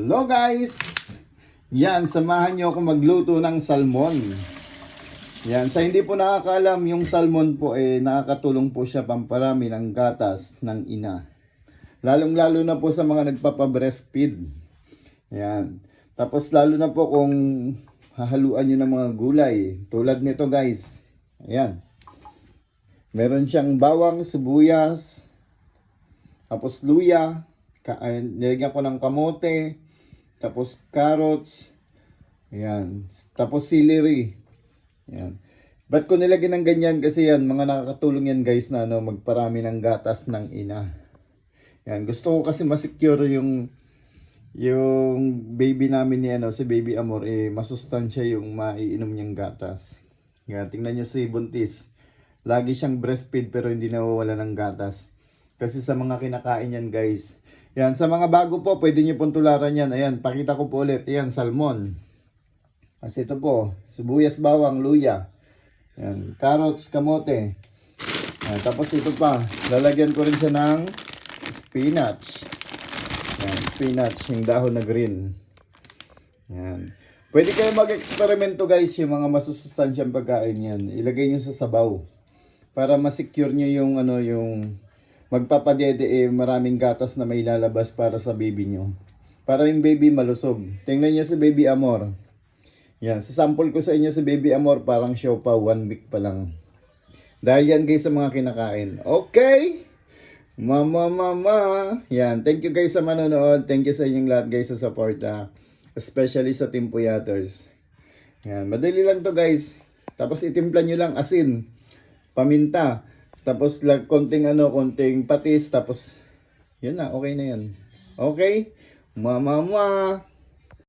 Hello guys! Yan, samahan nyo ako magluto ng salmon. Yan, sa hindi po nakakaalam, yung salmon po eh nakakatulong po siya pamparami ng gatas ng ina. Lalong lalo na po sa mga nagpapa-breastfeed. Yan. Tapos lalo na po kung hahaluan nyo ng mga gulay. Tulad nito guys. Ayan. Meron siyang bawang, sibuyas, tapos luya, nilagyan ko ng kamote, tapos carrots, ayan, tapos celery. Ayan. Ba't ko nilagyan ng ganyan? Kasi yan, mga nakakatulong yan guys na ano, magparami ng gatas ng ina. Yan, gusto ko kasi masecure yung yung baby namin ni ano, si Baby Amor, eh, masustansya yung maiinom niyang gatas. Yan, tingnan niyo si Buntis. Lagi siyang breastfeed pero hindi nawawala ng gatas. Kasi sa mga kinakain yan guys. Yan, sa mga bago po, pwede niyo pong tularan yan. Ayan, pakita ko po ulit. Ayan, salmon. Kasi ito po, sibuyas, bawang, luya. Ayan, carrots, kamote. Ayan, tapos ito pa, lalagyan ko rin siya ng spinach. Ayan, spinach, yung dahon na green. Ayan. Pwede kayo mag-eksperimento guys yung mga masusustansyang pagkain yan. Ilagay nyo sa sabaw. Para ma-secure nyo yung ano yung magpapadede eh maraming gatas na may lalabas para sa baby nyo. Para yung baby malusog. Tingnan nyo si baby Amor. Yan, sa sample ko sa inyo si baby Amor parang show pa one week pa lang. Dahil yan guys sa mga kinakain. Okay? Mama, mama. Yan. Thank you guys sa manonood. Thank you sa inyong lahat guys sa support. ah. Especially sa Team Puyaters. Yan. Madali lang to guys. Tapos itimpla nyo lang asin. Paminta. Tapos lag konting ano, konting patis. Tapos, yun na. Okay na yan. Okay? Mama, mama.